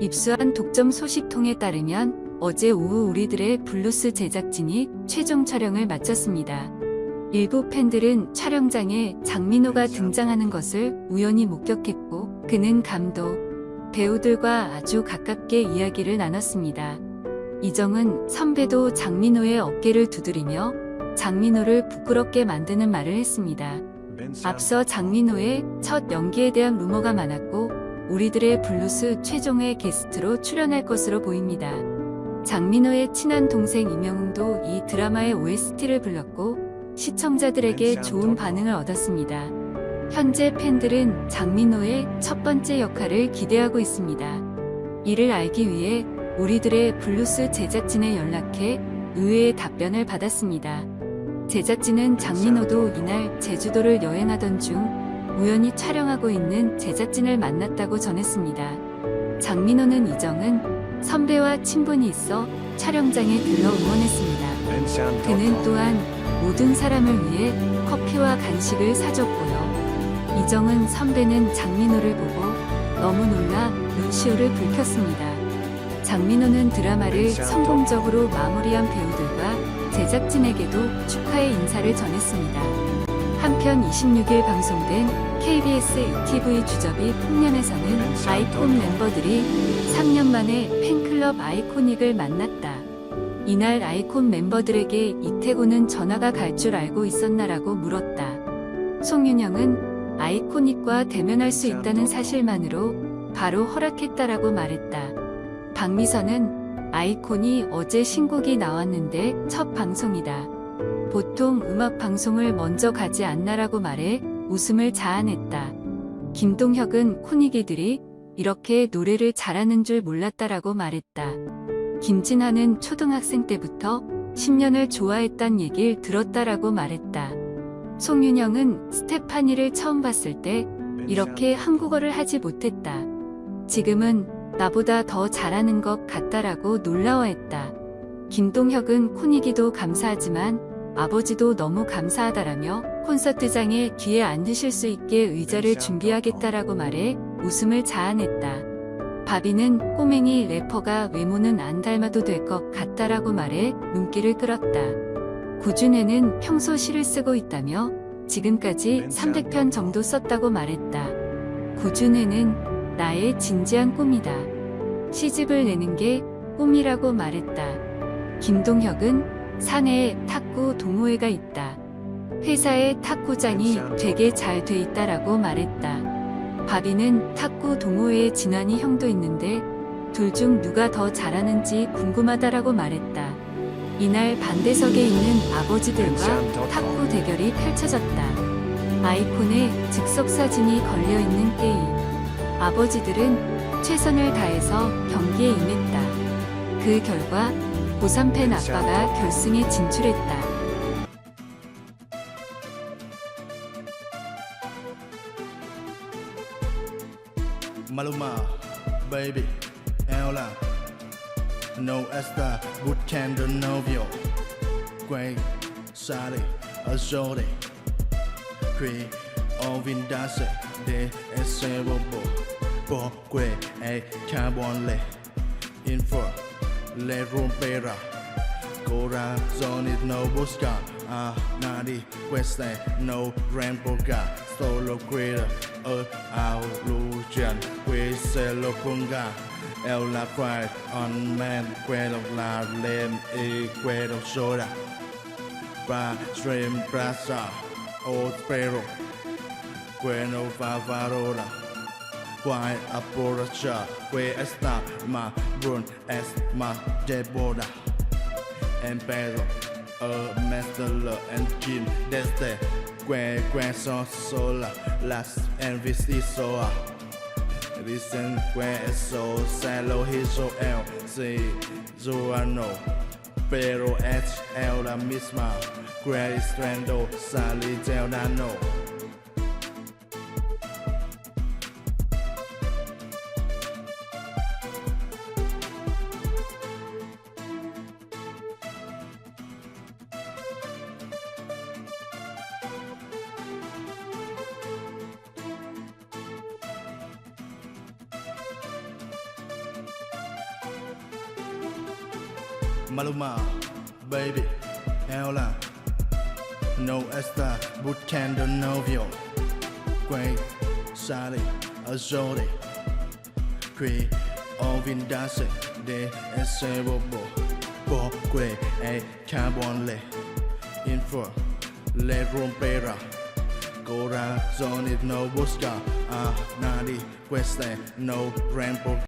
입수한 독점 소식통에 따르면 어제 오후 우리들의 블루스 제작진이 최종 촬영을 마쳤습니다. 일부 팬들은 촬영장에 장민호가 등장하는 것을 우연히 목격했고 그는 감독, 배우들과 아주 가깝게 이야기를 나눴습니다. 이정은 선배도 장민호의 어깨를 두드리며 장민호를 부끄럽게 만드는 말을 했습니다. 앞서 장민호의 첫 연기에 대한 루머가 많았고 우리들의 블루스 최종의 게스트로 출연할 것으로 보입니다. 장민호의 친한 동생 이명웅도 이 드라마의 OST를 불렀고 시청자들에게 좋은 반응을 얻었습니다. 현재 팬들은 장민호의 첫 번째 역할을 기대하고 있습니다. 이를 알기 위해 우리들의 블루스 제작진에 연락해 의외의 답변을 받았습니다. 제작진은 장민호도 이날 제주도를 여행하던 중 우연히 촬영하고 있는 제작진을 만났다고 전했습니다. 장민호는 이정은 선배와 친분이 있어 촬영장에 들러 응원했습니다. 그는 또한 모든 사람을 위해 커피와 간식을 사줬고요. 이정은 선배는 장민호를 보고 너무 놀라 눈시울을 붉혔습니다. 장민호는 드라마를 성공적으로 마무리한 배우들과 제작진에게도 축하의 인사를 전했습니다. 한편 26일 방송된 KBS ETV 주접이 풍년에서는 아이콘 멤버들이 3년 만에 팬클럽 아이코닉을 만났다. 이날 아이콘 멤버들에게 이태곤은 전화가 갈 줄 알고 있었나라고 물었다. 송윤영은 아이코닉과 대면할 수 있다는 사실만으로 바로 허락했다라고 말했다. 박미선은 아이콘이 어제 신곡이 나왔는데 첫 방송이다. 보통 음악 방송을 먼저 가지 않나라고 말해 웃음을 자아냈다. 김동혁은 코니기들이 이렇게 노래를 잘하는 줄 몰랐다라고 말했다. 김진아는 초등학생 때부터 10년을 좋아했단 얘기를 들었다라고 말했다. 송윤영은 스테파니를 처음 봤을 때 이렇게 한국어를 하지 못했다. 지금은 나보다 더 잘하는 것 같다라고 놀라워했다. 김동혁은 코니기도 감사하지만 아버지도 너무 감사하다라며 콘서트장에 뒤에 앉으실 수 있게 의자를 준비하겠다라고 말해 웃음을 자아냈다. 바비는 꼬맹이 래퍼가 외모는 안 닮아도 될 것 같다라고 말해 눈길을 끌었다. 구준혜는 평소 시를 쓰고 있다며 지금까지 300편 정도 썼다고 말했다. 구준혜는 나의 진지한 꿈이다. 시집을 내는 게 꿈이라고 말했다. 김동혁은 사내에 탁구 동호회가 있다. 회사에 탁구장이 되게 잘 돼 있다라고 말했다. 바비는 탁구 동호회에 진환이 형도 있는데 둘 중 누가 더 잘하는지 궁금하다라고 말했다. 이날 반대석에 있는 아버지들과 탁구 대결이 펼쳐졌다. 아이콘에 즉석 사진이 걸려 있는 게임. 아버지들은 최선을 다해서 경기에 임했다. 그 결과 고3 팬 아빠가 결승에 진출했다. Maluma, baby, Ella, no esta, bootcamp novio, Greg, Sally, Azore, Cree, Ovin Dase, De Eserobo, Bo Gre, A Carbon Le, Info, Le rompera Corazones no buscan a ah, nadie Pues no reemboca Solo cuida oh, a luchan. Pues se lo ponga El la cual on men Cuero la lem y cuero llora Pa reemplaza Otro va Cuero favorora why I a where I start my burn as my Deborah and Pedro, a master and Jim the great Grandson Sola, Las is so. Listen, Gwen so salo, he's so L, C, Zurano, Pero H, L, la misma, Gray Strando, Sally i Nano. Maluma, baby, Ella, no esta, bootcamp novio, Quay, Sally, Azori, Qui, Ovin Dase, De Esebobo, Bo, Quay, A, Carbon Le, Info, Le Rompera, Corazon no busca, ah, nadi, queste, no rampo